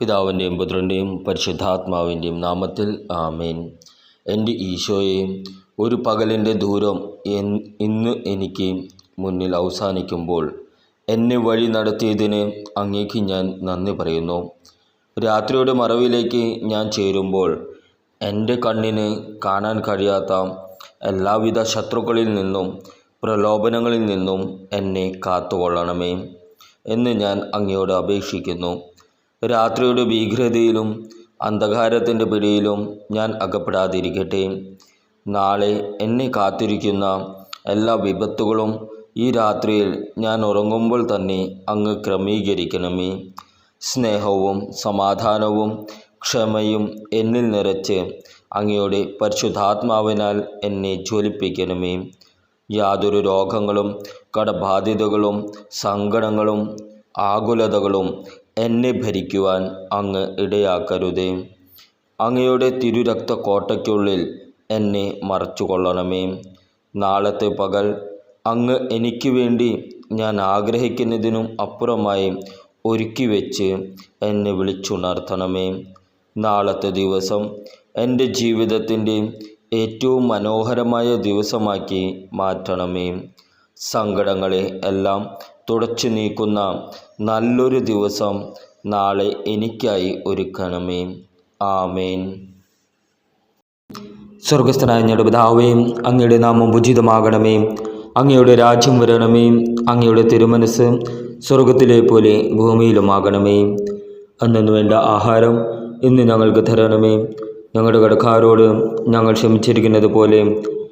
പിതാവിന്റെയും പുത്രന്റെയും പരിശുദ്ധാത്മാവിന്റെയും നാമത്തിൽ ആമേൻ. എന്റെ ഈശോയെയും ഒരു പകലിന്റെ ദൂരം ഇന്ന് എനിക്ക് മുന്നിൽ അവസാനിക്കുമ്പോൾ എന്നെ വഴി നടത്തിയതിന് അങ്ങേക്ക് ഞാൻ നന്ദി പറയുന്നു. രാത്രിയുടെ മറവിലേക്ക് ഞാൻ ചേരുമ്പോൾ എന്റെ കണ്ണിന് കാണാൻ കഴിയാത്ത എല്ലാവിധ ശത്രുക്കളിൽ നിന്നും പ്രലോഭനങ്ങളിൽ നിന്നും എന്നെ കാത്തുകൊള്ളണമേ എന്ന് ഞാൻ അങ്ങയോട് അപേക്ഷിക്കുന്നു. രാത്രിയുടെ ഭീകരതയിലും അന്ധകാരത്തിന്റെ പിടിയിലും ഞാൻ അകപ്പെടാതിരിക്കട്ടെ. നാളെ എന്നെ കാത്തിരിക്കുന്ന എല്ലാ വിപത്തുകളും ഈ രാത്രിയിൽ ഞാൻ ഉറങ്ങുമ്പോൾ തന്നെ അങ്ങ് ക്രമീകരിക്കണമേ. സ്നേഹവും സമാധാനവും ക്ഷമയും എന്നിൽ നിറച്ച് അങ്ങയുടെ പരിശുദ്ധാത്മാവിനാൽ എന്നെ ജ്വലിപ്പിക്കണമേ. യാതൊരു രോഗങ്ങളും കടബാധ്യതകളും സങ്കടങ്ങളും ആകുലതകളും എന്നെ ഭരിക്കുവാൻ അങ്ങ് ഇടയാക്കരുതേ. അങ്ങയുടെ തിരുരക്ത കോട്ടയ്ക്കുള്ളിൽ എന്നെ മറച്ചുകൊള്ളണമേ. നാളത്തെ പകൽ അങ്ങ് എനിക്ക് വേണ്ടി ഞാൻ ആഗ്രഹിക്കുന്നതിനും അപ്പുറമായി ഒരുക്കി വെച്ച് എന്നെ വിളിച്ചുണർത്തണമേ. നാളത്തെ ദിവസം എന്റെ ജീവിതത്തിന്റെ ഏറ്റവും മനോഹരമായ ദിവസമാക്കി മാറ്റണമേ. സങ്കടങ്ങളെ എല്ലാം തുടച്ചു നീക്കുന്ന നല്ലൊരു ദിവസം നാളെ എനിക്കായി ഒരുക്കണമേ. ആമേൻ. സ്വർഗസ്ഥനായ ഞങ്ങളുടെ പിതാവേ അങ്ങയുടെ നാമം ഉചിതമാകണമേ. അങ്ങയുടെ രാജ്യം വരണമേ. അങ്ങയുടെ തിരുമനസ് സ്വർഗത്തിലെ പോലെ ഭൂമിയിലുമാകണമേ. അന്നു വേണ്ട ആഹാരം ഇന്ന് ഞങ്ങൾക്ക് തരണമേ. ഞങ്ങളുടെ കടക്കാരോട് ഞങ്ങൾ ക്ഷമിച്ചിരിക്കുന്നത് പോലെ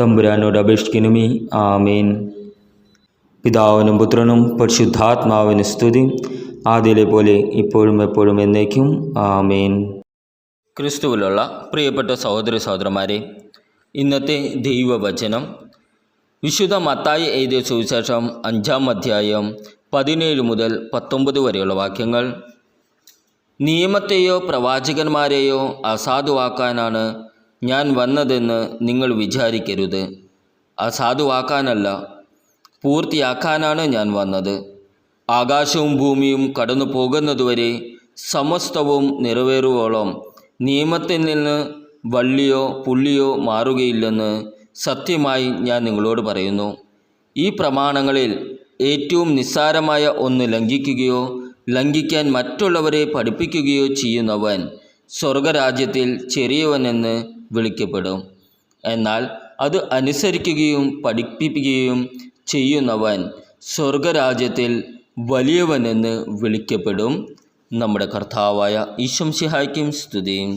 തമ്പുരാനോട് അപേക്ഷിക്കണമേ. ആമേൻ. പിതാവിനും പുത്രനും പരിശുദ്ധാത്മാവിന് സ്തുതി. ആദ്യയിലെ പോലെ ഇപ്പോഴും എപ്പോഴും എന്നേക്കും. ആമേൻ. ക്രിസ്തുവിലുള്ള പ്രിയപ്പെട്ട സഹോദര സഹോദരന്മാരെ ഇന്നത്തെ ദൈവവചനം വിശുദ്ധ മത്തായി എഴുതിയ സുവിശേഷം അഞ്ചാം അധ്യായം പതിനേഴ് മുതൽ പത്തൊമ്പത് വരെയുള്ള വാക്യങ്ങൾ. നിയമത്തെയോ പ്രവാചകന്മാരെയോ അസാധുവാക്കാനാണ് ഞാൻ വന്നതെന്ന് നിങ്ങൾ വിചാരിക്കരുത്. ആ അസാധുവാക്കാനല്ല പൂർത്തിയാക്കാനാണ് ഞാൻ വന്നത്. ആകാശവും ഭൂമിയും കടന്നു പോകുന്നതുവരെ സമസ്തവും നിറവേറുവോളം നിയമത്തിൽ നിന്ന് വള്ളിയോ പുള്ളിയോ മാറുകയില്ലെന്ന് സത്യമായി ഞാൻ നിങ്ങളോട് പറയുന്നു. ഈ പ്രമാണങ്ങളിൽ ഏറ്റവും നിസ്സാരമായ ഒന്ന് ലംഘിക്കുകയോ ലംഘിക്കാൻ മറ്റുള്ളവരെ പഠിപ്പിക്കുകയോ ചെയ്യുന്നവൻ സ്വർഗരാജ്യത്തിൽ ചെറിയവനെന്ന് വിളിക്കപ്പെടും. എന്നാൽ അത് അനുസരിക്കുകയും പഠിപ്പിക്കുകയും ചെയ്യുന്നവൻ സ്വർഗരാജ്യത്തിൽ വലിയവനെന്ന് വിളിക്കപ്പെടും. നമ്മുടെ കർത്താവായ ഈശംസിഹായ്ക്കും സ്തുതിയും.